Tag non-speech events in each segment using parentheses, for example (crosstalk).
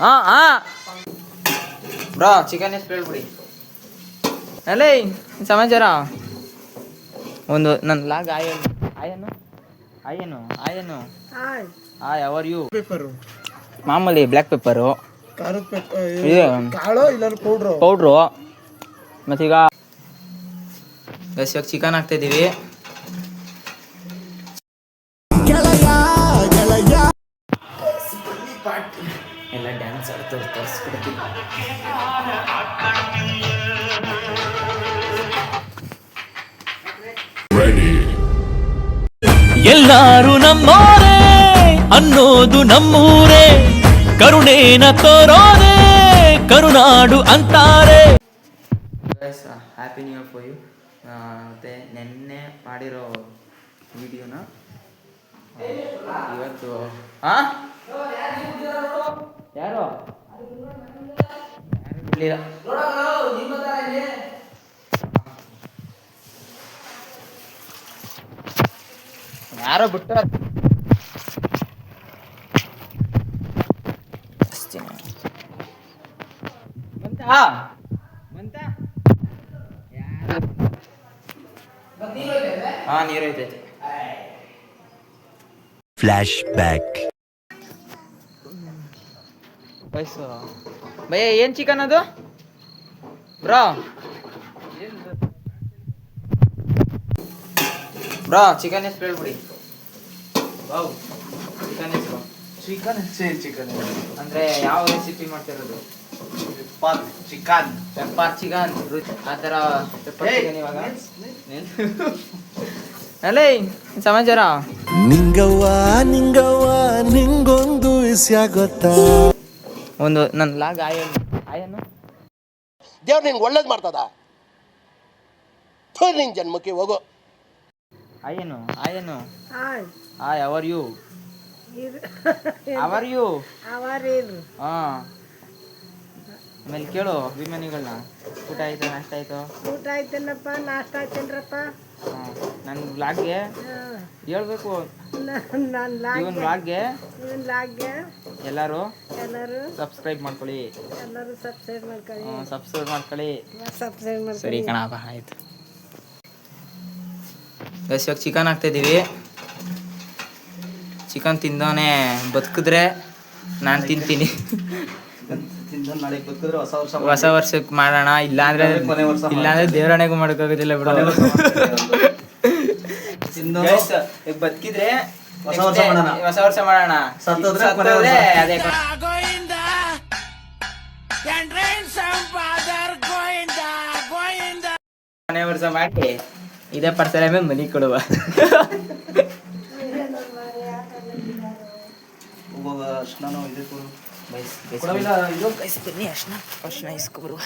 ಹಾಂ ಹಾ. Bro chicken ಎಷ್ಟು ಹೇಳ್ಬಿಡಿ ಅಲ್ಲೇ ಸಮಾಚಾರ? ಒಂದು ನನ್ನ ಲಾಗ್ ಆಯನು? ಆಯನು? ಆಯನು? ಆಯನು hi how are you pepper ಮಾಮೂಲಿ ಬ್ಲ್ಯಾಕ್ ಪೇಪರು ಖಾರದ ಪೇಪರ್ ಇದು. ಕಾಳು ಇಲ್ಲ ಪೌಡ್ರು ಪೌಡ್ರು ಮತ್ತೀಗ ಗಸ್ ಇವಾಗ ಚಿಕನ್ ಹಾಕ್ತಿದ್ದೀವಿ ಎಲ್ಲ ತೋರಿಸ್ಬಿಡ್ತೀನಿ ಎಲ್ಲಾರು ನಮ್ಮೋರೇ ಅನ್ನೋದು ನಮ್ಮೂರೇ ಕರುಣೇನ ತೋರೋರೇ ಕರುನಾಡು ಅಂತಾರೆ. Happy new year for you ಮತ್ತು ನೆನ್ನೆ ಮಾಡಿರೋ ವಿಡಿಯೋನ ಇವತ್ತು ಹಾಂ ಬಿಡ್ಲಿಲ್ಲ ಯಾರೋ ಬಿಟ್ಟು ಬಂತಾ ಬಂತಾ ಹಾ ನೀರು ಐತೈತೆ. ಫ್ಲಾಶ್ ಬ್ಯಾಕ್ ವಯಸ್ಸು ಭಯ ಏನ್ ಚಿಕನ್ ಅದು? ಬ್ರೋ. ಬ್ರೋ ಚಿಕನ್ ಎಷ್ಟು ಹೇಳ್ಬಿಡಿ. ಬಾವು ಚಿಕನ್ ಎಷ್ಟು ಚಿಕನ್ ಸೇಮ್ ಚಿಕನ್ ಅಂದ್ರೆ ಯಾವ ರೆಸಿಪಿ ಮಾಡ್ತಿರೋದು? ಚಿಕನ್ ಪೆಪ್ಪರ್ ಚಿಕನ್ ಆ ಥರ ಪೆಪ್ಪರ್ ಚಿಕನ್ ಇವಾಗ? (laughs) ಅಲ್ಲೇ ಸಮಾಚಾರ? ನಿಂಗವ್ವ ನಿಂಗವ್ವ ನಿಂಗೊಂದು ವಿಷಯ ಗೊತ್ತಾ? ಒಂದು ನನ್ನ ಲಾಗ್ ಆಯನ್ ಆಯನು. ದೇವ್ರು ನಿನ್ಗೆ ಒಳ್ಳೇದು ಮಾಡ್ತದ? ನಿನ್ ಜನ್ಮಕ್ಕೆ ಹೋಗೋ. ಆಯನು ಆಯನು. Hi how are you how are you ಹಾ. ಆಮೇಲೆ ಕೇಳು ಅಭಿಮಾನಿಗಳನ್ನ ಊಟ ಆಯ್ತು ನಾಷ್ಟ ಆಯ್ತು? ಊಟ ಆಯ್ತೇನಪ್ಪ ನಾಷ್ಟ ಆಯ್ತೇನ್ರಪ್ಪ? ನನ್ನ ಬ್ಲಾಗ್ಗೆ ಹೇಳ್ಬೇಕು. ಇವನ್ ವ್ಲಾಗ್ಗೆ ಇವನ್ ಲಾಗ್ಗೆ. ಎಲ್ಲರೂ ಎಲ್ಲರೂ. ಸಬ್ಸ್ಕ್ರೈಬ್ ಮಾಡ್ಕೊಳ್ಳಿ. ಎಲ್ಲರೂ ಸಬ್ಸ್ಕ್ರೈಬ್ ಮಾಡ್ಕೊಳ್ಳಿ. ಸಬ್ಸ್ಕ್ರೈಬ್ ಮಾಡ್ಕೊಳ್ಳಿ. ಸಬ್ಸ್ಕ್ರೈಬ್ ಸರಿ ಕಣಪ್ಪ ಆಯ್ತು. ಗೈಸ್ ಇವಾಗ ಚಿಕನ್ ಹಾಕ್ತಿದ್ದೀವಿ ಚಿಕನ್ ತಿಂದವನೇ ಬದುಕಿದ್ರೆ ನಾನು ತಿಂತೀನಿ. ಹೊಸ ವರ್ಷ ಹೊಸ ವರ್ಷಕ್ಕೆ ಮಾಡೋಣ ಇಲ್ಲಾಂದ್ರೆ ಕೊನೆ ವರ್ಷ ಇಲ್ಲಾಂದ್ರೆ ದೇವರಣೆಗೂ ಮಾಡೋಕ್ಕಾಗೋದಿಲ್ಲ ಬಿಡು. ಬದುಕಿದ್ರೆ ಹೊಸ ವರ್ಷ ಮಾಡೋಣ. ಹೊಸ ವರ್ಷ ಮಾಡೋಣ. ಸತ್ತೋದ್ರೆ ಅದೇ ಕೊನೆ. ವರ್ಷ ಮಾಡಿ ಇದೇ ಪಡ್ತಾರೆ ಮೇಲೆ ಮನಿ ಕೊಡುವ. ಒಬ್ಬ ಅರ್ಶಿನನೂ ಇದೆ ಕೊಡು ಗೈಸ್ ಬನ್ನಿ ಅರ್ಶನ. ಅರ್ಶನ ಇಸ್ಕೊಬರುವ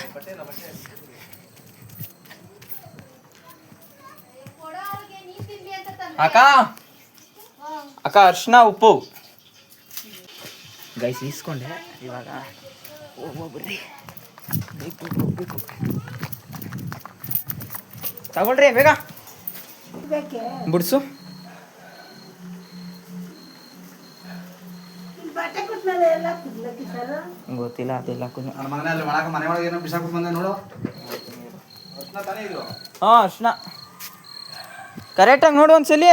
ಅಕ್ಕ! ಅಕ್ಕ ಅರ್ಶನ ಉಪ್ಪು. ಗೈಸ್ ಇಸ್ಕೊಂಡೆ ಇವಾಗ ಹೋಗ್ಬರ್ರಿ ಬೇಕು ಹೋಗ್ಬೇಕು ತಗೊಳ್ರಿ ಬೇಗ. ಬಿಡ್ಸು. ಗೊತ್ತಿಲ್ಲ ಅದೆಲ್ಲ ಹಾ ನನ್ನ ಮಗನೇ ಅಲ್ಲಿ ಒಳಗೆ ಮನೆ ಒಳಗೆ ಏನೋ ಬಂದೆ ನೋಡು. ಅರ್ಶಿನ ತಾನೇ ಇದು? ಹಾಂ ಅರ್ಶನ. ಕರೆಕ್ಟಾಗಿ ನೋಡು ಒಂದ್ಸಲಿ.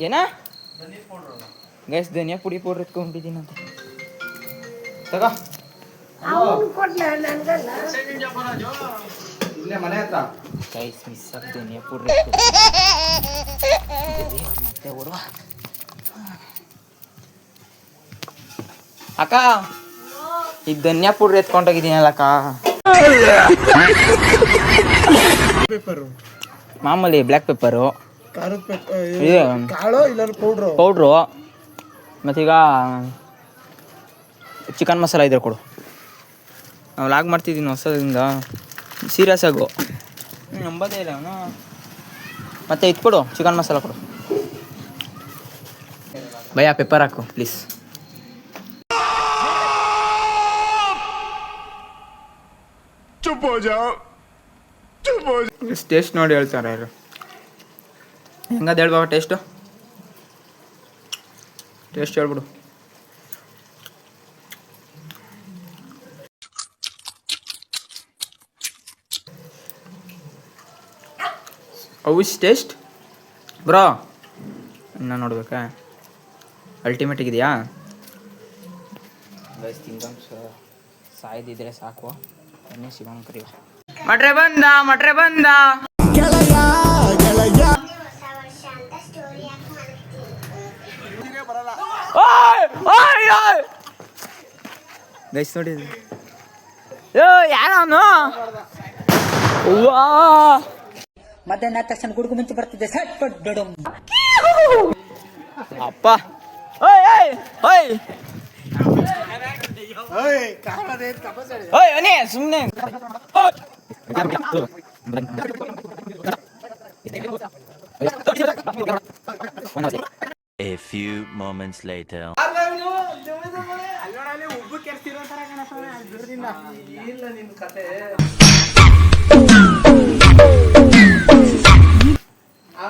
ಏನ? ಗೈಸ್ ಧನಿಯಾ ಪುಡಿ ಪೌಡ್ರ್ ಎತ್ಕೊಂಡ್ಬಿಟ್ಟಿದ್ದೀನಿ ಅಂತ. ತಗೋ. ಮನೆ ಹತ್ರ. ಗೈಸ್ ಮಿಸ್ ಧನಿಯಾ ಪುಡಿ (laughs) ಮತ್ತೆ ಓಡುವ. ಅಕ್ಕ ಈಗ ಧನಿಯಾ ಪುಡ್ರಿ ಎತ್ಕೊಂಡೋಗಿದ್ದೀನಲ್ಲ ಅಕ್ಕ. ಪೇಪರು. ಮಾಮೂಲಿ ಬ್ಲ್ಯಾಕ್ ಪೇಪರು. ಖಾರದ ಪೇಪರ್ ಇದು ಕಾಳು ಇಲ್ಲ ಪೌಡ್ರು? ಪೌಡ್ರು. ಮತ್ತೀಗ ಚಿಕನ್ ಮಸಾಲ ಇದ್ರೆ ಕೊಡು. ನಾವು ಲಾಗ್ ಮಾಡ್ತಿದ್ದೀನಿ ಹೊಸದಿಂದ. ಸೀರಿಯಸ್ ಆಗು. ನಂಬೋದೇ ಇಲ್ಲ ಅವನು. ಮತ್ತೆ ಇದು ಕೊಡು ಚಿಕನ್ ಮಸಾಲ ಕೊಡು. ಭಯ ಪೆಪ್ಪರ್ ಹಾಕು ಪ್ಲೀಸ್. ಟೇಸ್ಟ್ ನೋಡಿ ಹೇಳ್ತಾರೆ ಯಾರು ಹೆಂಗದ ಹೇಳ್ಬಾವ ಟೇಸ್ಟು ಟೇಸ್ಟ್ ಹೇಳ್ಬಿಡು. ಅವಿಸ್ ಟೇಸ್ಟ್ ಬ್ರೋ ಇನ್ನ ನೋಡ್ಬೇಕಾ? ಅಲ್ಟಿಮೇಟ್ ಇದೆಯಾ ಸಾಯ್ದಿದ್ರೆ ಸಾಕು. ಮಟ್ರೆ ಬಂದ ಮಟ್ರೆ ಬಂದ. ಗೈಸ್ ನೋಡಿ. ಯೋ ಅವನು? ವಾ ಮಧ್ಯಾಹ್ನ ತಕ್ಷಣ ಗುಡುಗು ಮುಂಚೆ ಬರ್ತಿದ್ದೆ. ಸಟ್ ಪಟ್ ಅಪ್ಪ. ಓಯ್ ಓಯ್ ಓಯ್. ಓಯ್ ಅವನೇ ಸುಮ್ಮನೆ A few moments later.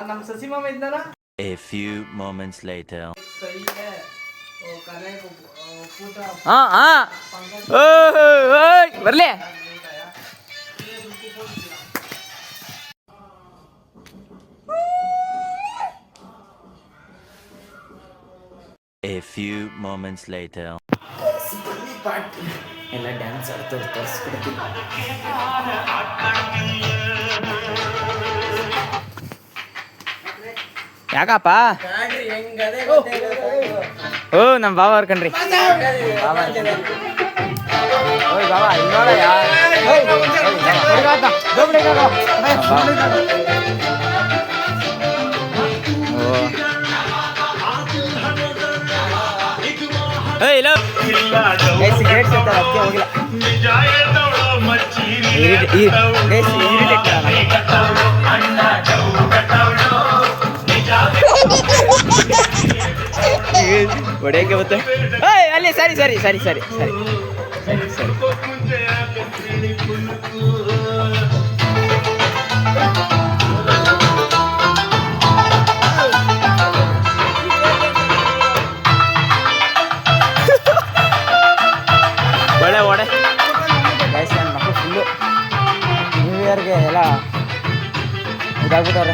ನಮ್ಮ ಸಸಿ ಮಾಮ ಇದ್ದಾನ A few moments later. ಹಾ ಹಾ. ಬರ್ಲಿ. A few moments later. ಎಲ್ಲ ಡ್ಯಾನ್ಸ್ ಆಡ್ತಾರೆ ತರಿಸ್ಕೊಡ್ತೀನಿ. ಯಾಕಪ್ಪ? ಓ ನಮ್ಮ ಬಾವ ಅವ್ರ ಕಣ್ರಿ ಬಾವ ಅನ್ಕಂಡ್ರಿ. ಹೊಡೆಯಕ್ಕೆ ಮತ್ತೆ? ಏಯ್ ಅಲ್ಲಿ ಸರಿ ಸರಿ ಸರಿ ಸರಿ ಸರಿ. ಸರಿ ಸರಿ ಒಳ್ಳೆ ಒಡೆ ನನ್ನ ಮಕ್ಕಳು ಫುಲ್ಲು ನ್ಯೂ ಇಯರ್ಗೆ ಎಲ್ಲ ಇದಾಗ್ಬಿಟ್ಟವ್ರೆ.